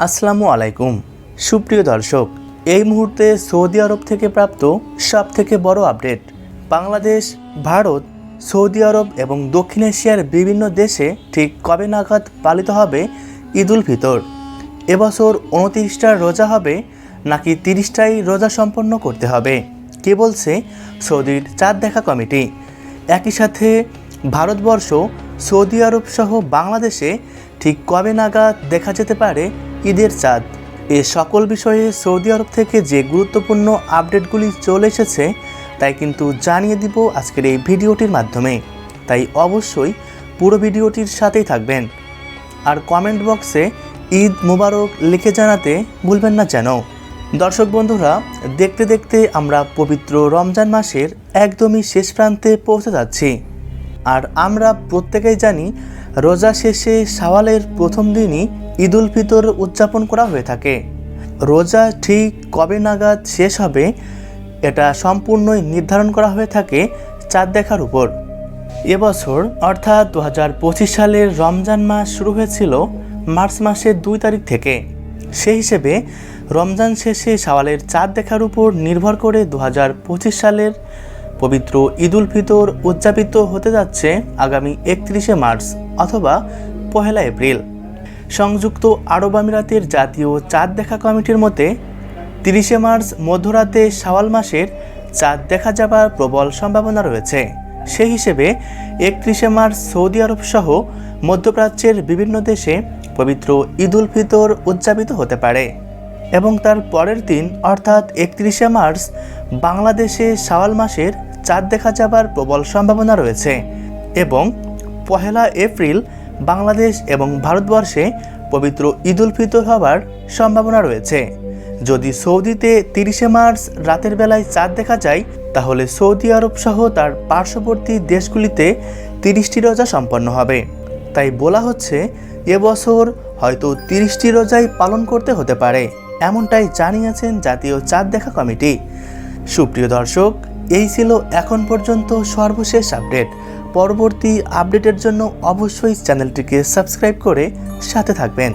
আসসালামু আলাইকুম। সুপ্রিয় দর্শক, এই মুহূর্তে সৌদি আরব থেকে প্রাপ্ত সব থেকে বড় আপডেট, বাংলাদেশ, ভারত, সৌদি আরব এবং দক্ষিণ এশিয়ার বিভিন্ন দেশে ঠিক কবে নাগাদ পালিত হবে ঈদ উল ফিতর? এবছর উনত্রিশটা রোজা হবে, নাকি তিরিশটাই রোজা সম্পন্ন করতে হবে? কে বলছে সৌদির চাঁদ দেখা কমিটি? একই সাথে ভারতবর্ষ, সৌদি আরব সহ বাংলাদেশে ঠিক কবে নাগাদ দেখা যেতে পারে ঈদের চাঁদ। এ সকল বিষয়ে সৌদি আরব থেকে যে গুরুত্বপূর্ণ আপডেটগুলি চলে এসেছে, তাই কিন্তু জানিয়ে দিব আজকের এই ভিডিওটির মাধ্যমে। তাই অবশ্যই পুরো ভিডিওটির সাথেই থাকবেন। আর কমেন্ট বক্সে ঈদ মুবারক লিখে জানাতে ভুলবেন না যেন। দর্শক বন্ধুরা, দেখতে দেখতে আমরা পবিত্র রমজান মাসের একদমই শেষ প্রান্তে পৌঁছে যাচ্ছি। আর আমরা প্রত্যেকেই জানি রোজা শেষে শাওয়ালের প্রথম দিনই ঈদ উল ফিতর উদযাপন করা হয়ে থাকে। রোজা ঠিক কবে নাগাদ শেষ হবে, এটা সম্পূর্ণই নির্ধারণ করা হয়ে থাকে চাঁদ দেখার উপর। এবছর অর্থাৎ দু হাজার পঁচিশ সালের রমজান মাস শুরু হয়েছিল মার্চ মাসের দুই তারিখ থেকে। সেই হিসেবে রমজান শেষে শাওয়ালের চাঁদ দেখার উপর নির্ভর করে দু হাজার পঁচিশ সালের পবিত্র ঈদ উল ফিতর উদযাপিত হতে যাচ্ছে আগামী একত্রিশে মার্চ। অথবা পহেলা এপ্রিল। সংযুক্ত আরব আমিরাতের জাতীয় চাঁদ দেখা কমিটির মতে, তিরিশে মার্চ মধ্যরাতে শাওয়াল মাসের চাঁদ দেখা যাবার প্রবল সম্ভাবনা রয়েছে। সেই হিসেবে একত্রিশে মার্চ সৌদি আরব সহ মধ্যপ্রাচ্যের বিভিন্ন দেশে পবিত্র ঈদ উল ফিতর উদযাপিত হতে পারে এবং তার পরের দিন অর্থাৎ একত্রিশে মার্চ বাংলাদেশে শাওয়াল মাসের চাঁদ দেখা যাবার প্রবল সম্ভাবনা রয়েছে এবং পহেলা এপ্রিল বাংলাদেশ এবং ভারতবর্ষে পবিত্র ঈদ উল ফিতর হবার সম্ভাবনা রয়েছে। যদি সৌদিতে তিরিশে মার্চ রাতের বেলায় চাঁদ দেখা যায়, তাহলে সৌদি আরব সহ তার পার্শ্ববর্তী দেশগুলিতে তিরিশটি রোজা সম্পন্ন হবে। তাই বলা হচ্ছে এবছর হয়তো তিরিশটি রোজাই পালন করতে হতে পারে, এমনটাই জানিয়েছেন জাতীয় চাঁদ দেখা কমিটি। সুপ্রিয় দর্শক, এই ছিল এখন পর্যন্ত সর্বশেষ আপডেট। পরবর্তী আপডেটের জন্য অবশ্যই চ্যানেলটিকে সাবস্ক্রাইব করে সাথে থাকবেন।